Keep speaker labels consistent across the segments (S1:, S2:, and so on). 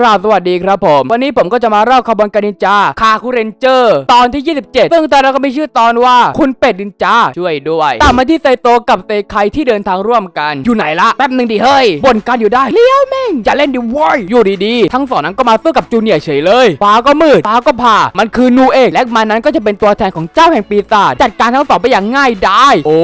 S1: กราบสวัสดีครับผม วันนี้ผมก็จะมาเล่าขบวนการนินจาคาคุเรนเจอร์ ตอนที่ 27 ซึ่งตอนเราก็มีชื่อตอนว่าคุณเป็ดนินจาช่วยด้วยตามมาที่ไซโตกับเซไคที่เดินทางร่วมกัน อยู่ไหนละแป๊บหนึ่งดิเฮ้ยบ่นกันอยู่ได้เลี้ยวแม่งอย่าเล่นดิว้ยอยู่ดีๆ ทั้งสองนั้นก็มาสู้กับจูเนียร์เฉยเลยฟ้าก็มืดฟ้าก็ผ่า มันคือนูเอกและมันนั้นก็จะเป็นตัวแทนของเจ้าแห่งปีศาจจัดการทั้งสองไปอย่างง่ายดายโอ้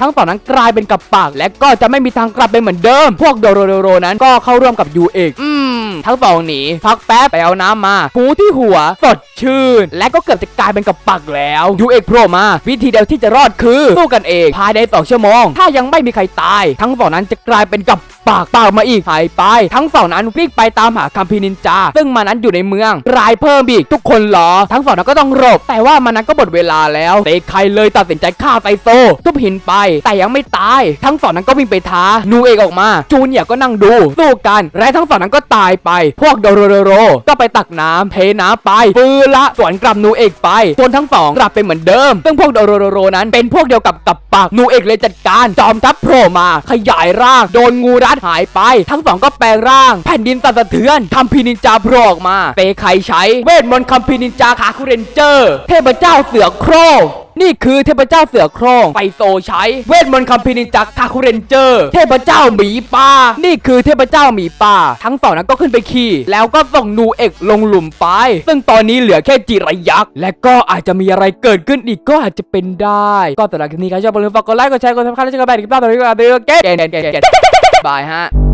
S1: ทั้งสองนั้นกลายเป็นกับปาก และก็จะไม่มีทางกลับไปเหมือนเดิม พวกโดโรโดโรนั้นก็เข้าร่วมกับยูเอกอืม ทั้งสองหนีพักแป๊บไปเอาน้ำมาหูที่หัวสดชื่น และก็เกือบจะกลายเป็นกับปักแล้วยูเอ็กโผล่มา วิธีเดียวที่จะรอดคือสู้กันเองภายในสองชั่วโมง ถ้ายังไม่มีใครตาย ทั้งสองนั้นจะกลายเป็นกับปากเปล่ามาอีกหายไป ทั้งสองนั้นวิ่งไปตามหาคัมพีนินจา ซึ่งมันนั้นอยู่ในเมืองรายเพิ่มอีกทุกคนหรอ ทั้งสองนั้นก็ต้องหลบแต่ว่ามันนั้นก็หมดเวลาแล้วเตไครเลยตัดสินใจฆ่าไซโซทุบหินไป แต่ยังไม่ตาย ทั้งสองนั้นก็วิ่งไปท้านูเอกออกมา จูเนียก็นั่งดูสู้กันและทั้งสองนั้นก็ตายไป พวกโดโรโรโรก็ไปตักน้ำเทน้ำไปปืนละสวนกลับนูเอกไปส่วนทั้งสองกลับเป็นเหมือนเดิม ซึ่งพวกโดโรโรโรนั้นเป็นพวกเดียวกับกับปากนูเอกเลยจัดการจอมทัพโผล่มา ขยายร่าง โดนงูรัดหายไป ทั้งสองก็แปลงร่าง แผ่นดินสั่นสะเทือนคัมพีนินจาโผล่ออกมาเตไคใช้เวทมนต์คัมพีนินจาคาคุเรนเจอร์ เทพเจ้าเสือโคร่งนี่คือเทพเจ้าเสือโคร่งไฟโซใช้ เวทมนต์คัมพีนินจาคาคุเรนเจอร์ เทพเจ้าหมีป่า นี่คือเทพเจ้าหมีป่า ทั้งสองนั้นก็ขึ้นไปขี่แล้วก็ส่งนูเอกลงหลุมไป ซึ่งตอนนี้เหลือแค่จิระยักษ์ และก็อาจจะมีอะไรเกิดขึ้นอีกก็อาจจะเป็นได้ ก็สำหรับคลิปนี้ใครชอบอย่าลืมฝากกดไลค์กดแชร์กดซับสไครต์และกดกระดิ่งติดตามตอนนี้ก็ได้เกตเกตเกตเกตบายฮะ